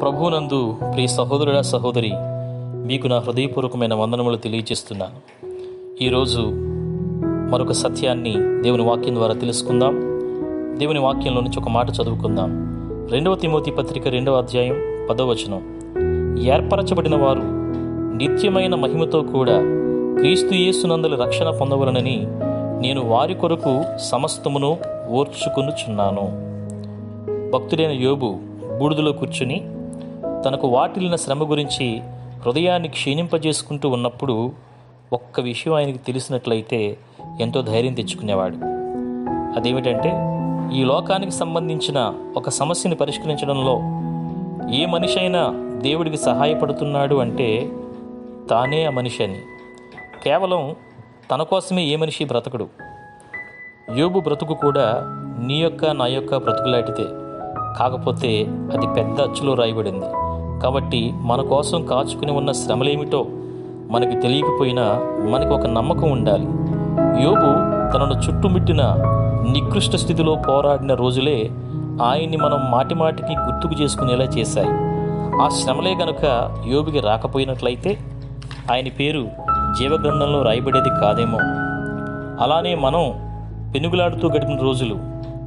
ప్రభునందు ప్రియ సహోదరుడా సహోదరి మీకు నా హృదయపూర్వకమైన వందనములు తెలియజేస్తున్నాను ఈరోజు మరొక సత్యాన్ని దేవుని వాక్యం ద్వారా తెలుసుకుందాం. దేవుని వాక్యంలో నుంచి ఒక మాట చదువుకుందాం. రెండవ తిమోతి పత్రిక రెండవ అధ్యాయం పదవచనం ఏర్పరచబడిన వారు నిత్యమైన మహిమతో కూడా క్రీస్తు యేసునందలి రక్షణ పొందవలనని నేను వారి కొరకు సమస్తమును ఓర్చుకునుచున్నాను. భక్తుడైన యోబు బూడిదలో కూర్చుని తనకు వాటిల్లిన శ్రమ గురించి హృదయాన్ని క్షీణింపజేసుకుంటూ ఉన్నప్పుడు ఒక్క విషయం ఆయనకు తెలిసినట్లయితే ఎంతో ధైర్యం తెచ్చుకునేవాడు. అదేమిటంటే ఈ లోకానికి సంబంధించిన ఒక సమస్యని పరిష్కరించడంలో ఏ మనిషి అయినా దేవుడికి సహాయపడుతున్నాడు అంటే తానే ఆ మనిషి అని. కేవలం తన కోసమే ఏ మనిషి బ్రతకడు. యోబు బ్రతుకు కూడా నీ యొక్క నా యొక్క బ్రతుకులాంటిదే. కాకపోతే అది పెద్ద అచ్చులో రాయబడింది. కాబట్టి మన కోసం కాచుకుని ఉన్న శ్రమలేమిటో మనకి తెలియకపోయినా మనకు ఒక నమ్మకం ఉండాలి. యోబు తనను చుట్టుముట్టిన నికృష్ట స్థితిలో పోరాడిన రోజులే ఆయన్ని మనం మాటిమాటికి గుర్తుకు చేసుకునేలా చేశాయి. ఆ శ్రమలే గనుక యోబుకి రాకపోయినట్లయితే ఆయన పేరు జీవగ్రంథంలో రాయబడేది కాదేమో. అలానే మనం పెనుగులాడుతూ గడిపిన రోజులు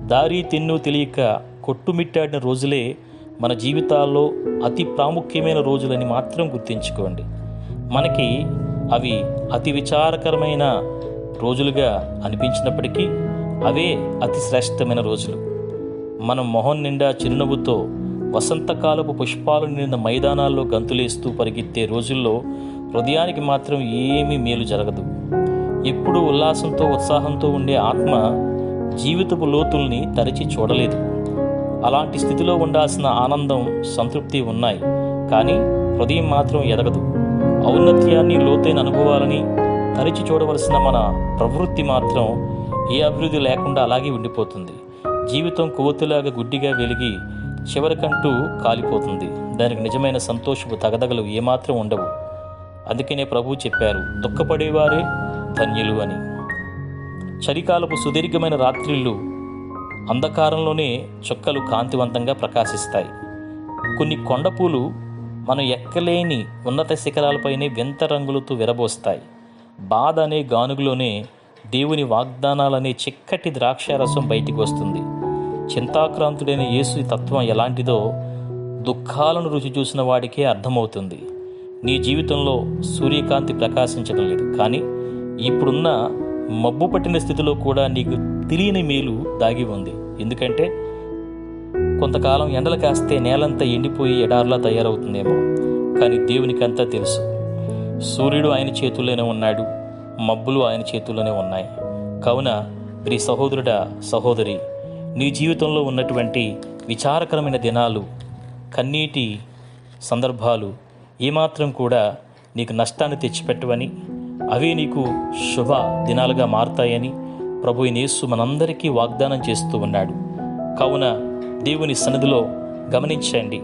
దారి తిన్ను తెలియక కొట్టుమిట్టాడిన రోజులే మన జీవితాల్లో అతి ప్రాముఖ్యమైన రోజులని మాత్రం గుర్తుంచుకోండి. మనకి అవి అతి విచారకరమైన రోజులుగా అనిపించినప్పటికీ అవే అతి శ్రేష్టమైన రోజులు. మనం మొహం నిండా చిరునవ్వుతో వసంతకాలపు పుష్పాలు నిండిన మైదానాల్లో గంతులేస్తూ పరిగెత్తే రోజుల్లో హృదయానికి మాత్రం ఏమీ మేలు జరగదు. ఎప్పుడూ ఉల్లాసంతో ఉత్సాహంతో ఉండే ఆత్మ జీవితపు లోతుల్ని తరచి చూడలేదు. అలాంటి స్థితిలో ఉండాల్సిన ఆనందం సంతృప్తి ఉన్నాయి. కానీ హృదయం మాత్రం ఎదగదు. ఔన్నత్యాన్ని లోతైన అనుభవాలని తరిచి చూడవలసిన మన ప్రవృత్తి మాత్రం ఏ అభివృద్ధి లేకుండా అలాగే ఉండిపోతుంది. జీవితం కోతిలాగా గుడ్డిగా వెలిగి చివరికంటూ కాలిపోతుంది. దానికి నిజమైన సంతోషపు తగదగలు ఏమాత్రం ఉండవు. అందుకనే ప్రభు చెప్పారు దుఃఖపడేవారే ధన్యులు అని. చలికాలపు సుదీర్ఘమైన రాత్రిళ్ళు అంధకారంలోనే చుక్కలు కాంతివంతంగా ప్రకాశిస్తాయి. కొన్ని కొండపూలు మనం ఎక్కలేని ఉన్నత శిఖరాలపైనే వింత రంగులతో విరబోస్తాయి. బాధ అనే గానుగులోనే దేవుని వాగ్దానాలనే చిక్కటి ద్రాక్షారసం బయటికి వస్తుంది. చింతాక్రాంతుడైన యేసు తత్వం ఎలాంటిదో దుఃఖాలను రుచి చూసిన వాడికే అర్థమవుతుంది. నీ జీవితంలో సూర్యకాంతి ప్రకాశించడం లేదు. కానీ ఇప్పుడున్న మబ్బు పట్టిన స్థితిలో కూడా నీకు తెలియని మేలు దాగి ఉంది. ఎందుకంటే కొంతకాలం ఎండలు కాస్తే నేలంతా ఎండిపోయి ఎడార్లా తయారవుతుందేమో. కానీ దేవునికి అంతా తెలుసు. సూర్యుడు ఆయన చేతుల్లోనే ఉన్నాడు. మబ్బులు ఆయన చేతుల్లోనే ఉన్నాయి. కావున ప్రి సహోదరుడా సహోదరి నీ జీవితంలో ఉన్నటువంటి విచారకరమైన దినాలు కన్నీటి సందర్భాలు ఏమాత్రం కూడా నీకు నష్టాన్ని తెచ్చిపెట్టవని అవే నీకు శుభ దినాలుగా మారుతాయని ప్రభు నేసు మనందరికీ వాగ్దానం చేస్తూ ఉన్నాడు. కావున దేవుని సన్నిధిలో గమనించండి.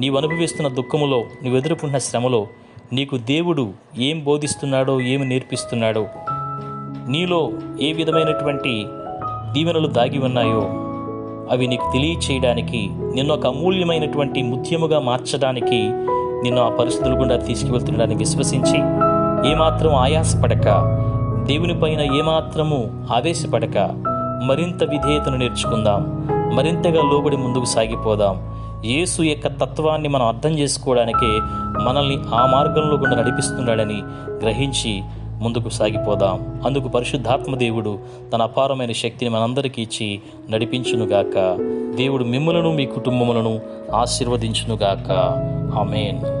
నీవు అనుభవిస్తున్న దుఃఖములో నీవు ఎదుర్కొంటున్న శ్రమలో నీకు దేవుడు ఏం బోధిస్తున్నాడో ఏమి నేర్పిస్తున్నాడో నీలో ఏ విధమైనటువంటి దీవెనలు దాగి ఉన్నాయో అవి నీకు తెలియచేయడానికి నిన్ను ఒక అమూల్యమైనటువంటి ముత్యముగా మార్చడానికి నిన్ను ఆ పరిస్థితులు గుండా తీసుకువెళ్తున్నాడని విశ్వసించి ఏమాత్రం ఆయాసపడక దేవునిపైన ఏమాత్రము ఆవేశపడక మరింత విధేయతను నేర్చుకుందాం మరింతగా లోబడి ముందుకు సాగిపోదాం. యేసు యొక్క తత్వాన్ని మనం అర్థం చేసుకోవడానికే మనల్ని ఆ మార్గంలో గుండా నడిపిస్తున్నాడని గ్రహించి ముందుకు సాగిపోదాం. అందుకు పరిశుద్ధాత్మ దేవుడు తన అపారమైన శక్తిని మనందరికీ ఇచ్చి నడిపించునుగాక దేవుడు మిమ్ములను మీ కుటుంబములను ఆశీర్వదించునుగాక ఆమెన్.